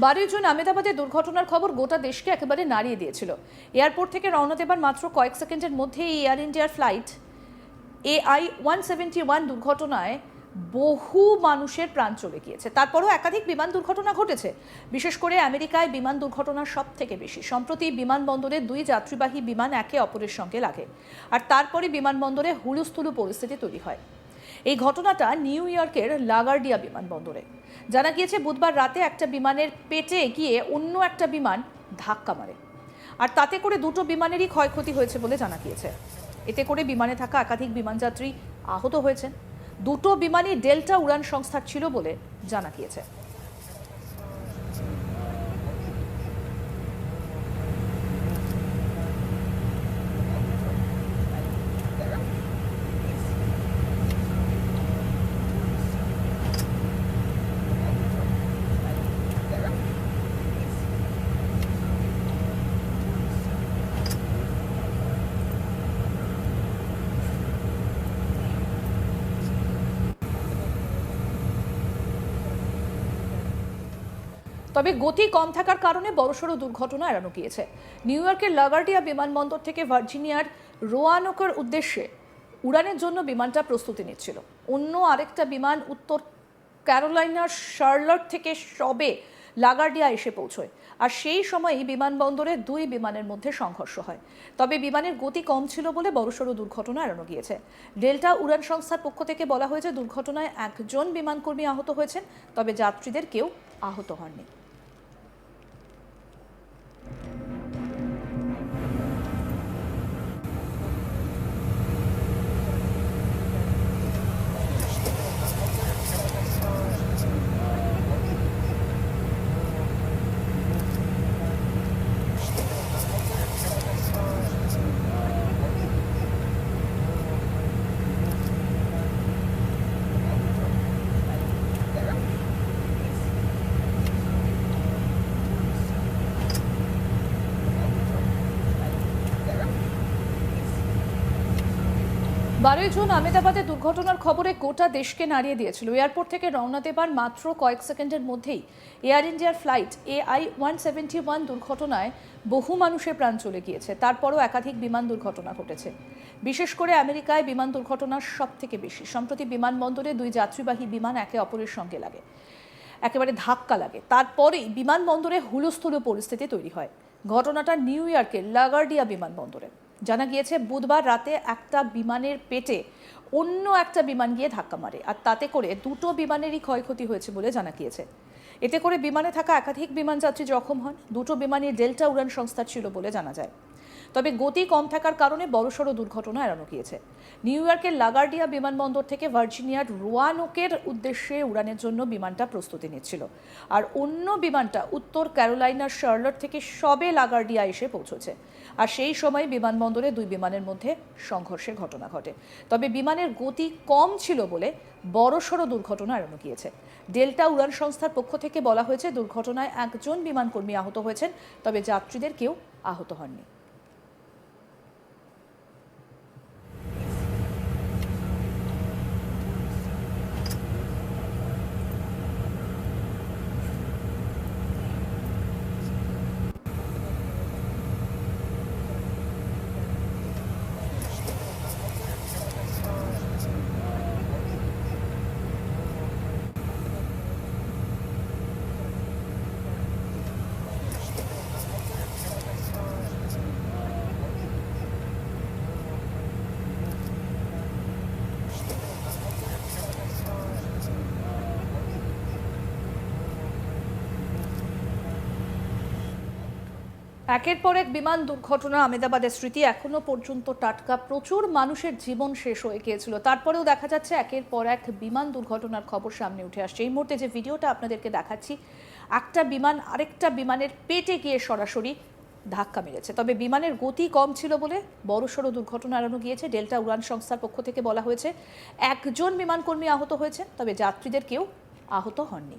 বারোই জুন আহমেদাবাদের দুর্ঘটনার খবর গোটা দেশকে একেবারে নাড়িয়ে দিয়েছিল। এয়ারপোর্ট থেকে রওনা দেবার মাত্র কয়েক সেকেন্ডের মধ্যেই এয়ার ইন্ডিয়ার flight AI one seventy one দুর্ঘটনায় বহু মানুষের প্রাণ চলে গিয়েছে। তারপরও একাধিক বিমান দুর্ঘটনা ঘটেছে। বিশেষ করে আমেরিকায় বিমান দুর্ঘটনা সব থেকে বেশি। সম্প্রতি বিমানবন্দরে দুই যাত্রীবাহী বিমান একে অপরের সঙ্গে লাগে। আর তারপরে বিমানবন্দরে হুলুস্থুলু পরিস্থিতি তৈরি হয়। এই ঘটনাটা নিউ ইয়র্কের লাগার্ডিয়া বিমানবন্দরে। জানা গিয়েছে, বুধবার রাতে একটা বিমানের পেটে গিয়ে অন্য একটা বিমান ধাক্কা মারে। আর তাতে করে দুটো বিমানেরই ক্ষয়ক্ষতি হয়েছে বলে জানা গিয়েছে। এতে করে বিমানে থাকা একাধিক বিমানযাত্রী আহত হয়েছেন। দুটো বিমানই ডেল্টা উড়ান সংস্থার ছিল বলে জানা গিয়েছে। তবে গতি কম থাকার কারণে বড়সড় দুর্ঘটনা এড়ানো গিয়েছে। নিউ ইয়র্কের লাগার্ডিয়া বিমানবন্দর থেকে ভার্জিনিয়ার রোয়ানোকের উদ্দেশ্যে উড়ানের জন্য বিমানটা প্রস্তুতি নিচ্ছিল। অন্য আরেকটা বিমান উত্তর ক্যারোলাইনার শার্লট থেকে সবে লাগার্ডিয়া এসে পৌঁছয়, আর সেই সময়ই বিমানবন্দরে দুই বিমানের মধ্যে সংঘর্ষ হয়। তবে বিমানের গতি কম ছিল বলে বড়সড় দুর্ঘটনা এড়ানো গিয়েছে। ডেল্টা উড়ান সংস্থার পক্ষ থেকে বলা হয়েছে, দুর্ঘটনায় একজন বিমানকর্মী আহত হয়েছেন, তবে যাত্রীদের কেউ আহত হননি। বারোই জুন আহমেদাবাদে দুর্ঘটনার খবরে গোটা দেশকে নাড়িয়ে দিয়েছিল। এয়ারপোর্ট থেকে রওনা দেবার মাত্র কয়েক সেকেন্ডের মধ্যেই এয়ার ইন্ডিয়ার flight AI one seventy one দুর্ঘটনায় বহু মানুষের প্রাণ চলে গিয়েছে। তারপরও একাধিক বিমান দুর্ঘটনা ঘটেছে। বিশেষ করে আমেরিকায় বিমান দুর্ঘটনা সব থেকে বেশি। সম্প্রতি বিমানবন্দরে দুই যাত্রীবাহী বিমান একে অপরের সঙ্গে লাগে। একেবারে ধাক্কা লাগে। তারপরেই বিমানবন্দরে হুলস্থুলু পরিস্থিতি তৈরি হয়। ঘটনাটা নিউ ইয়র্কের লাগার্ডিয়া বিমানবন্দরে। জানা গিয়েছে, বুধবার রাতে একটা বিমানের পেটে অন্য একটা বিমান গিয়ে ধাক্কা মারে, আর তাতে করে দুটো বিমানেরই ক্ষয়ক্ষতি হয়েছে বলে জানা গিয়েছে। এতে করে বিমানে থাকা একাধিক বিমানযাত্রী জখম হন, দুটো বিমানই ডেল্টা উড়ান সংস্থার ছিল বলে জানা যায়। তবে গতি কম থাকার কারণে বড়সড় দুর্ঘটনা এড়ানো গিয়েছে। নিউ ইয়র্কের লাগার্ডিয়া বিমানবন্দর থেকে ভার্জিনিয়ার রোয়ানোকের উদ্দেশ্যে উড়ানের জন্য বিমানটা প্রস্তুতি নিচ্ছিল। আর অন্য বিমানটা উত্তর ক্যারোলাইনার শার্লট থেকে সবে লাগার্ডিয়া এসে পৌঁছেছে। আর সেই সময় বিমানবন্দরে দুই বিমানের মধ্যে সংঘর্ষের ঘটনা ঘটে। তবে বিমানের গতি কম ছিল বলে বড়সড় দুর্ঘটনা এড়ানো গিয়েছে। ডেল্টা উড়ান সংস্থার পক্ষ থেকে বলা হয়েছে, দুর্ঘটনায় একজন বিমানকর্মী আহত হয়েছেন, তবে যাত্রীদের কেউ আহত হননি। একের পর এক বিমান দুর্ঘটনা আমেদাবাদের স্মৃতি এখনও পর্যন্ত টাটকা। প্রচুর মানুষের জীবন শেষ হয়ে গিয়েছিল। তারপরেও দেখা যাচ্ছে একের পর এক বিমান দুর্ঘটনার খবর সামনে উঠে আসছে। এই মুহূর্তে যে ভিডিওটা আপনাদেরকে দেখাচ্ছি, একটা বিমান আরেকটা বিমানের পেটে গিয়ে সরাসরি ধাক্কা মেরেছে। তবে বিমানের গতি কম ছিল বলে বড়সড় দুর্ঘটনা এড়ানো গিয়েছে। ডেল্টা উড়ান সংস্থার পক্ষ থেকে বলা হয়েছে, একজন বিমানকর্মী আহত হয়েছেন, তবে যাত্রীদের কেউ আহত হননি।